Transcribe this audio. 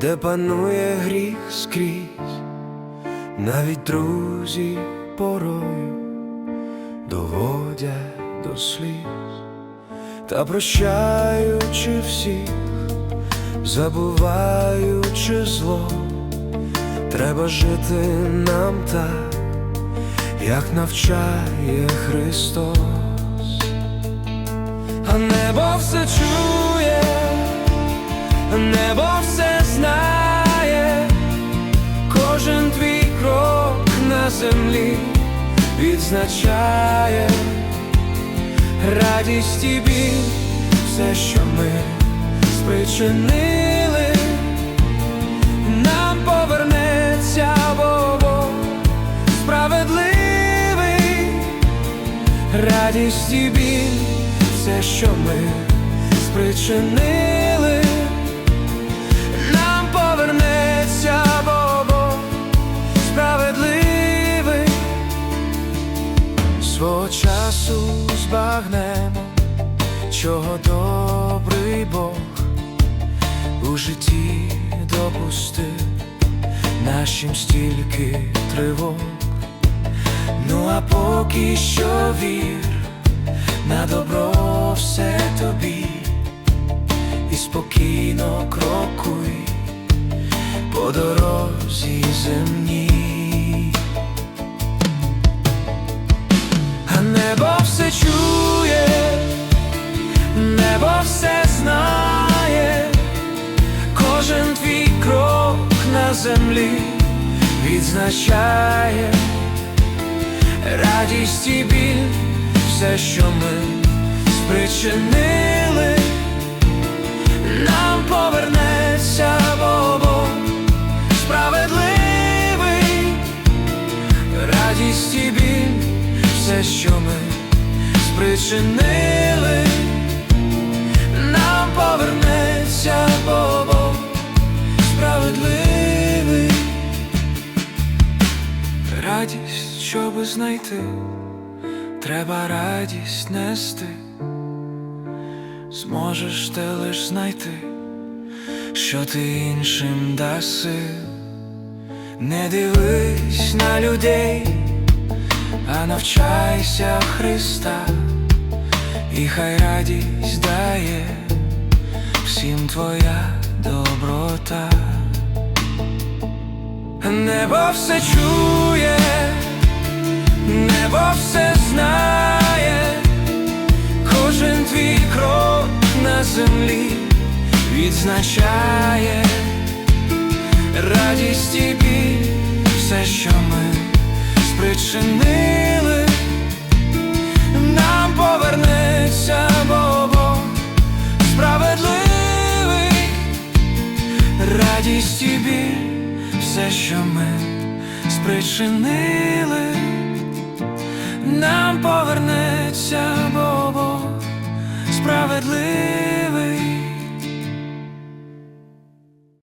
де панує гріх скрізь, навіть друзі порою доводять до сліз, та прощаючи всіх, забуваючи зло, треба жити нам так, як навчає Христос, а небо все чує, небо все знає, кожен твій крок на землі відзначає радість і все, що ми спричинили, нам повернеться Бог справедливий, радість і біль, все, що ми спричинили, часу збагнемо, чого добрий Бог у житті допустив нашим стільки тривог. Ну а поки що вір на добро все тобі і спокійно крокуй по дорозі земній. Чує, небо все знає, кожен твій крок на землі відзначає. Радість і біль, все, що ми спричинили, нам повернеться спричинили, нам повернеться Бог справедливий. Радість, щоби знайти, треба радість нести, зможеш ти лиш знайти, що ти іншим даси, не дивись на людей, а навчайся Христа, і хай радість дає всім твоя доброта. Небо все чує, небо все знає, кожен твій крок на землі відзначає. Радість і біль, все, що ми спричинили, радість і все, що ми спричинили, нам повернеться Бог справедливий,